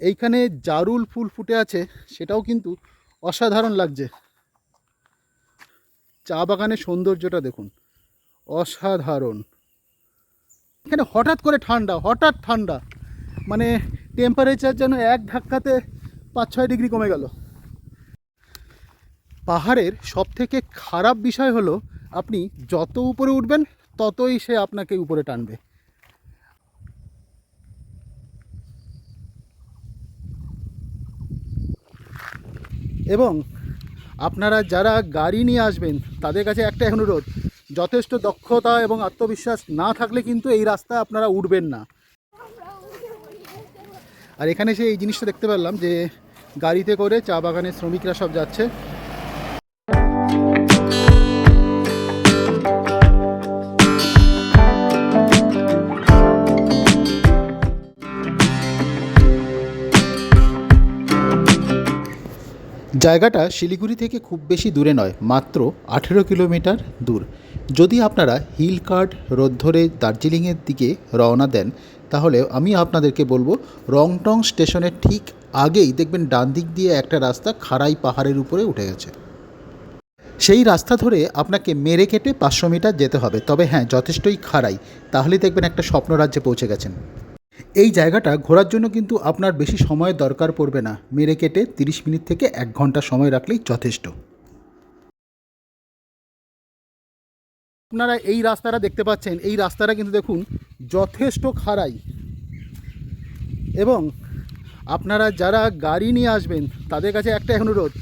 এইখানে জারুল ফুল ফুটে আছে, সেটাও কিন্তু অসাধারণ লাগছে। চা বাগানের সৌন্দর্যটা দেখুন, অসাধারণ। এখানে হঠাৎ করে ঠান্ডা, হঠাৎ ঠান্ডা। মানে টেম্পারেচার যেন এক ধাক্কাতে পাঁচ ছয় ডিগ্রি কমে গেল। পাহাড়ের সবথেকে খারাপ বিষয় হলো, আপনি যত উপরে উঠবেন, ততই সে আপনাকে উপরে টানবে। এবং আপনারা যারা গাড়ি নিয়ে আসবেন, তাদের কাছে একটা অনুরোধ, যথেষ্ট দক্ষতা এবং আত্মবিশ্বাস না থাকলে কিন্তু এই রাস্তা আপনারা উঠবেন না। আর এখানে সে এই জিনিসটা দেখতে পারলাম যে গাড়িতে করে চা বাগানের শ্রমিকরা সব যাচ্ছে। জায়গাটা শিলিগুড়ি থেকে খুব বেশি দূরে নয়, মাত্র আঠেরো কিলোমিটার দূর। যদি আপনারা হিল কার্ড রোদ ধরে দার্জিলিংয়ের দিকে রওনা দেন, তাহলে আমি আপনাদেরকে বলব, রংটং স্টেশনের ঠিক আগেই দেখবেন ডান দিক দিয়ে একটা রাস্তা খাড়াই পাহাড়ের উপরে উঠে গেছে। সেই রাস্তা ধরে আপনাকে মেরে কেটে পাঁচশো মিটার যেতে হবে। তবে হ্যাঁ যথেষ্টই খাড়াই। তাহলেই দেখবেন একটা স্বপ্নরাজ্যে পৌঁছে গেছেন। এই জায়গাটা ঘোরার জন্য কিন্তু আপনার বেশি সময় দরকার পড়বে না। মেরে কেটে তিরিশ মিনিট থেকে এক ঘণ্টা সময় রাখলেই যথেষ্ট। আপনারা এই রাস্তাটা দেখতে পাচ্ছেন। এই রাস্তাটা কিন্তু দেখুন যথেষ্ট খাড়াই। এবং আপনারা যারা গাড়ি নিয়ে আসবেন, তাদের কাছে একটা অনুরোধ,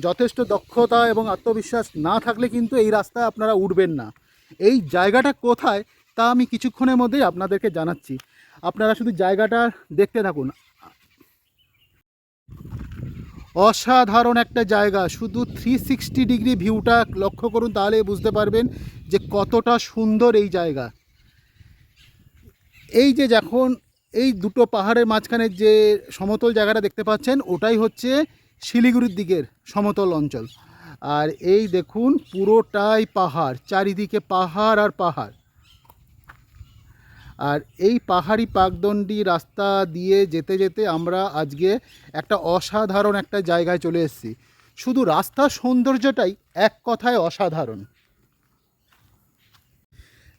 যথেষ্ট দক্ষতা এবং আত্মবিশ্বাস না থাকলে কিন্তু এই রাস্তায় আপনারা উঠবেন না। এই জায়গাটা কোথায় তা আমি কিছুক্ষণের মধ্যেই আপনাদেরকে জানাচ্ছি। আপনারা শুধু জায়গাটা দেখতে থাকুন। অসাধারণ একটা জায়গা, শুধু থ্রি সিক্সটি ডিগ্রি ভিউটা লক্ষ্য করুন তাহলে বুঝতে পারবেন যে কতটা সুন্দর এই জায়গা। এই যে যখন এই দুটো পাহাড়ের মাঝখানে যে সমতল জায়গাটা দেখতে পাচ্ছেন, ওটাই হচ্ছে শিলিগুড়ির দিকের সমতল অঞ্চল। আর এই দেখুন, পুরোটাই পাহাড়, চারিদিকে পাহাড় আর পাহাড়। আর এই পাহাড়ি পাকদণ্ডি রাস্তা দিয়ে যেতে যেতে আমরা আজকে একটা অসাধারণ একটা জায়গায় চলে এসেছি। শুধু রাস্তার সৌন্দর্যটাই, এক কথায় অসাধারণ।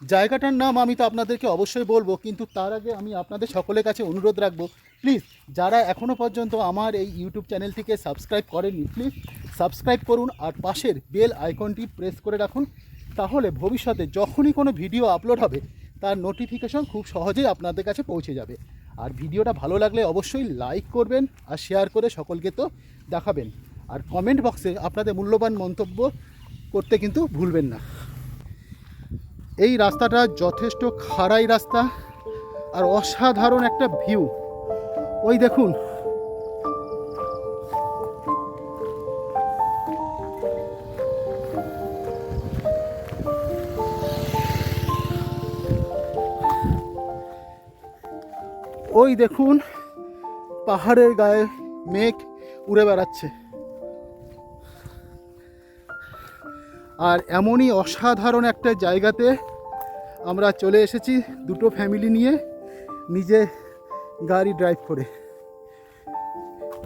জায়গাটার নাম আমি তো আপনাদেরকে অবশ্যই বলব, কিন্তু তার আগে আমি আপনাদের সকলের কাছে অনুরোধ রাখব, প্লিজ যারা এখনও পর্যন্ত আমার এই ইউটিউব চ্যানেলটিকে সাবস্ক্রাইব করেননি, প্লিজ সাবস্ক্রাইব করুন আর পাশের বেল আইকনটি প্রেস করে রাখুন, তাহলে ভবিষ্যতে যখনই কোনো ভিডিও আপলোড হবে তার নোটিফিকেশন খুব সহজেই আপনাদের কাছে পৌঁছে যাবে। আর ভিডিওটা ভালো লাগলে অবশ্যই লাইক করবেন আর শেয়ার করে সকলকে তো দেখাবেন। আর কমেন্ট বক্সে আপনাদের মূল্যবান মন্তব্য করতে কিন্তু ভুলবেন না। এই রাস্তাটা যথেষ্ট খাড়াই রাস্তা আর অসাধারণ একটা ভিউ ওই দেখুন ওই দেখুন, পাহাড়ের গায়ে মেঘ উড়ে বেড়াচ্ছে। আর এমনই অসাধারণ একটা জায়গাতে আমরা চলে এসেছি দুটো ফ্যামিলি নিয়ে নিজে গাড়ি ড্রাইভ করে।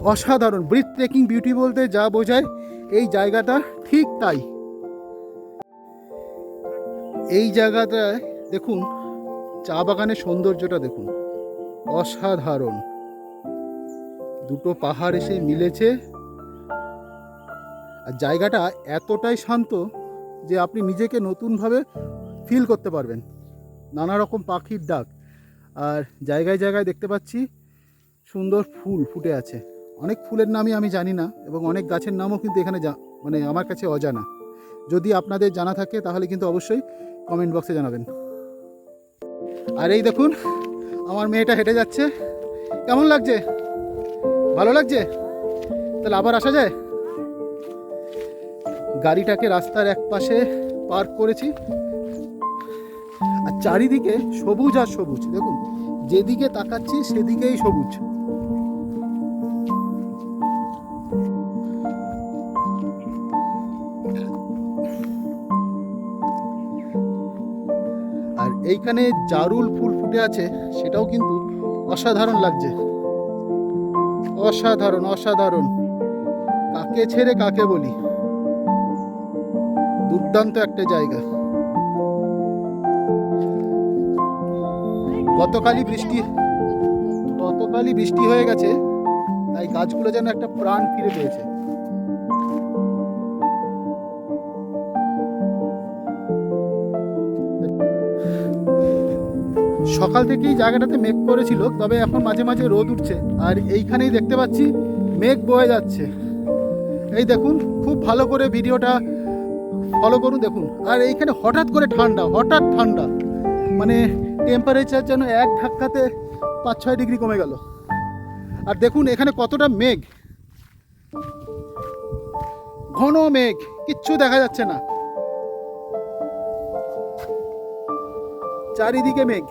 অসাধারণ ব্রিথ ট্রেকিং বিউটি বলতে যা বোঝায়, এই জায়গাটা ঠিক তাই। এই জায়গাটায় দেখুন, চা বাগানের সৌন্দর্যটা দেখুন। অসাধারণ। দুটো পাহাড় এসে মিলেছে। আর জায়গাটা এতটাই শান্ত যে আপনি নিজেকে নতুনভাবে ফিল করতে পারবেন। নানা রকম পাখির ডাক। আর জায়গায় জায়গায় দেখতে পাচ্ছি সুন্দর ফুল ফুটে আছে। অনেক ফুলের নামই আমি জানি না এবং অনেক গাছের নামও কিন্তু এখানে জা মানে আমার কাছে অজানা। যদি আপনাদের জানা থাকে তাহলে কিন্তু অবশ্যই কমেন্ট বক্সে জানাবেন। আর এই দেখুন আমার মেয়েটা হেঁটে যাচ্ছে। কেমন লাগছে? ভালো লাগছে? তাহলে আবার আসা যায়? গাড়িটাকে রাস্তার এক পাশে পার্ক করেছি। আর চারিদিকে সবুজ আর সবুজ, দেখুন। যেদিকে তাকাচ্ছি, সেদিকেই সবুজ। এইখানে জারুল ফুল ফুটে আছে, সেটাও কিন্তু অসাধারণ লাগছে। অসাধারণ অসাধারণ। কাকে ছেড়ে কাকে বলি? দুর্দান্ত একটা জায়গা। গতকালই বৃষ্টি গতকালই বৃষ্টি হয়ে গেছে, তাই গাছগুলো যেন একটা প্রাণ ফিরে পেয়েছে। সকাল থেকেই জায়গাটাতে মেঘ করেছিল, তবে এখন মাঝে মাঝে রোদ উঠছে। আর এইখানেই দেখতে পাচ্ছি মেঘ বয়ে যাচ্ছে। এই দেখুন, খুব ভালো করে ভিডিওটা ফলো করুন, দেখুন। আর এইখানে হঠাৎ করে ঠান্ডা, হঠাৎ ঠান্ডা। মানে টেম্পারেচার যেন এক ধাক্কাতে পাঁচ ছয় ডিগ্রি কমে গেল। আর দেখুন, এখানে কতটা মেঘ। ঘন মেঘ, কিচ্ছু দেখা যাচ্ছে না। চারিদিকে মেঘ।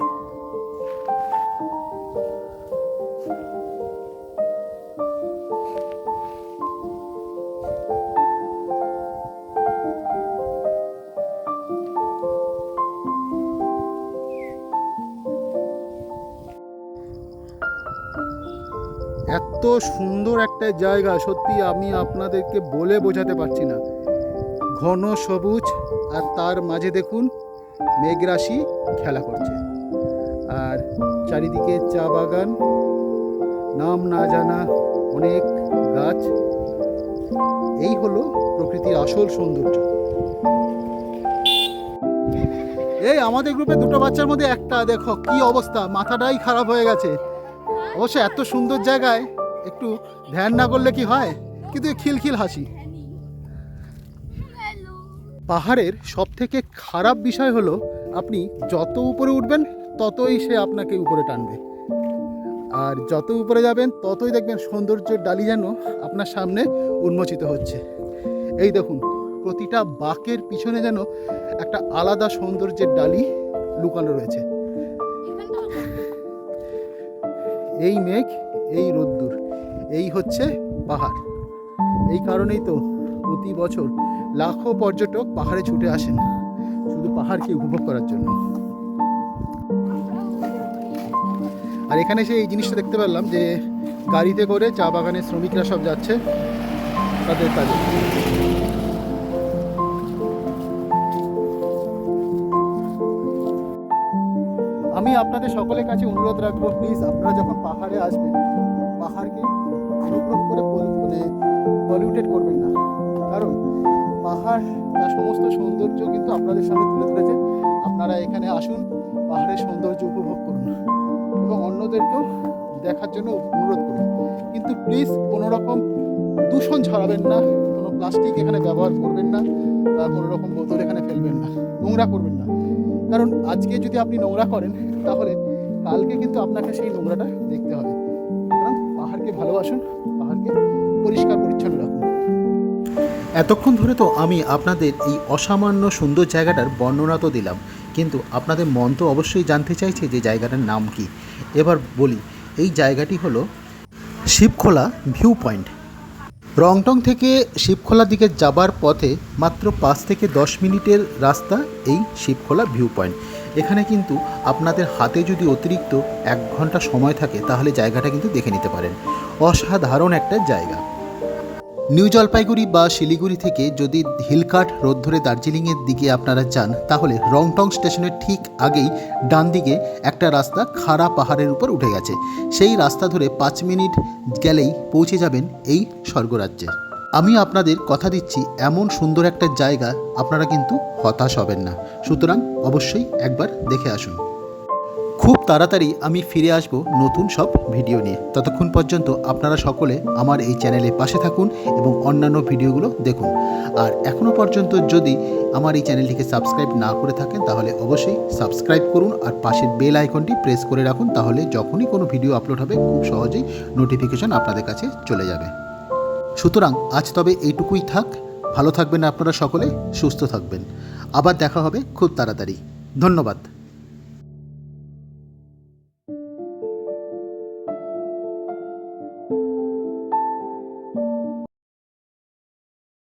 এত সুন্দর একটা জায়গা, সত্যি আমি আপনাদেরকে বলে বোঝাতে পারছি না। ঘন সবুজ আর তার মাঝে দেখুন মেঘরাশি খেলা করছে। আর চারিদিকে চা বাগান, নাম না জানা অনেক গাছ। এই হলো প্রকৃতির আসল সৌন্দর্য। এই আমাদের গ্রুপে দুটো বাচ্চার মধ্যে একটা, দেখো কি অবস্থা, মাথাটাই খারাপ হয়ে গেছে। অবশ্য এত সুন্দর জায়গায় একটু ধ্যান না করলে কি হয়? কিন্তু খিলখিল হাসি। পাহাড়ের সব থেকে খারাপ বিষয় হলো, আপনি যত উপরে উঠবেন, ততই সে আপনাকে উপরে টানবে। আর যত উপরে যাবেন, ততই দেখবেন সৌন্দর্যের ডালি যেন আপনার সামনে উন্মোচিত হচ্ছে। এই দেখুন, প্রতিটা বাঁকের পিছনে যেন একটা আলাদা সৌন্দর্যের ডালি লুকানো রয়েছে। এই মেঘ, এই রোদ্দুর, এই হচ্ছে পাহাড়। এই কারণেই তো প্রতি বছর লাখো পর্যটক পাহাড়ে ছুটে আসেন, শুধু পাহাড়কে উপভোগ করার জন্য। আর এখানে এসে এই জিনিসটা দেখতে পারলাম যে গাড়িতে করে চা বাগানের শ্রমিকরা সব যাচ্ছে। তাদের কাজে। আমি আপনাদের সকলের কাছে অনুরোধ রাখব প্লিজ আপনারা যখন পাহাড়ে আসবেন, পাহাড়কে অনুগ্রহ করে মানে পলিউটেড করবেন না। কারণ পাহাড় তার সমস্ত সৌন্দর্য কিন্তু আপনাদের সামনে তুলে ধরেছে। আপনারা এখানে আসুন, পাহাড়ের সৌন্দর্য উপভোগ করুন এবং অন্যদেরকেও দেখার জন্য অনুরোধ করুন। কিন্তু প্লিজ কোনো রকম দূষণ ছড়াবেন না, কোনো প্লাস্টিক এখানে ব্যবহার করবেন না, বা কোনো রকম বোতল এখানে ফেলবেন না, নোংরা করবেন না। কারণ আজকে যদি আপনি নোংরা করেন, তাহলে কালকে কিন্তু আপনাকে সেই নোংরাটা দেখতে হবে। সুতরাং পাহাড়কে ভালোবাসুন, পাহাড়কে পরিষ্কার পরিচ্ছন্ন রাখুন। এতক্ষণ ধরে তো আমি আপনাদের এই অসামান্য সুন্দর জায়গাটার বর্ণনা তো দিলাম, কিন্তু আপনাদের মন তো অবশ্যই জানতে চাইছে যে জায়গাটার নাম কি। এবার বলি, এই জায়গাটি হলো শিবখোলা ভিউ পয়েন্ট। রংটং থেকে শিবখোলা দিকে যাবার পথে মাত্র পাঁচ থেকে দশ মিনিটের রাস্তা এই শিবখোলা ভিউ পয়েন্ট এখানে কিন্তু আপনাদের হাতে যদি অতিরিক্ত এক ঘণ্টা সময় থাকে, তাহলে জায়গাটা কিন্তু দেখে নিতে পারেন। অসাধারণ একটা জায়গা। নিউ জলপাইগুড়ি বা শিলিগুড়ি থেকে যদি হিলকাট রোড ধরে দার্জিলিংয়ের দিকে আপনারা যান, তাহলে রংটং স্টেশনের ঠিক আগেই ডান দিকে একটা রাস্তা খাড়া পাহাড়ের উপর উঠে গেছে। সেই রাস্তা ধরে পাঁচ মিনিট গেলেই পৌঁছে যাবেন এই স্বর্গরাজ্যে। আমি আপনাদের কথা দিচ্ছি, এমন সুন্দর একটা জায়গা আপনারা কিন্তু হতাশ হবেন না। সুতরাং অবশ্যই একবার দেখে আসুন। খুব তাড়াতাড়ি আমি ফিরে আসব নতুন সব ভিডিও নিয়ে। ততক্ষণ পর্যন্ত আপনারা সকলে আমার এই চ্যানেলে পাশে থাকুন এবং অন্যান্য ভিডিওগুলো দেখুন। আর এখনও পর্যন্ত যদি আমার এই চ্যানেলটিকে সাবস্ক্রাইব না করে থাকেন, তাহলে অবশ্যই সাবস্ক্রাইব করুন আর পাশের বেল আইকনটি প্রেস করে রাখুন, তাহলে যখনই কোনো ভিডিও আপলোড হবে, খুব সহজেই নোটিফিকেশন আপনাদের কাছে চলে যাবে। সুতরাং আজ তবে এইটুকুই থাক। ভালো থাকবেন আপনারা সকলে, সুস্থ থাকবেন। আবার দেখা হবে খুব তাড়াতাড়ি। ধন্যবাদ।